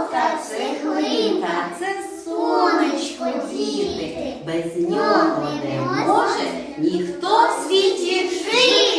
жовта цеглинка, це сонечко діти. Без нього не може ніхто в світі жити.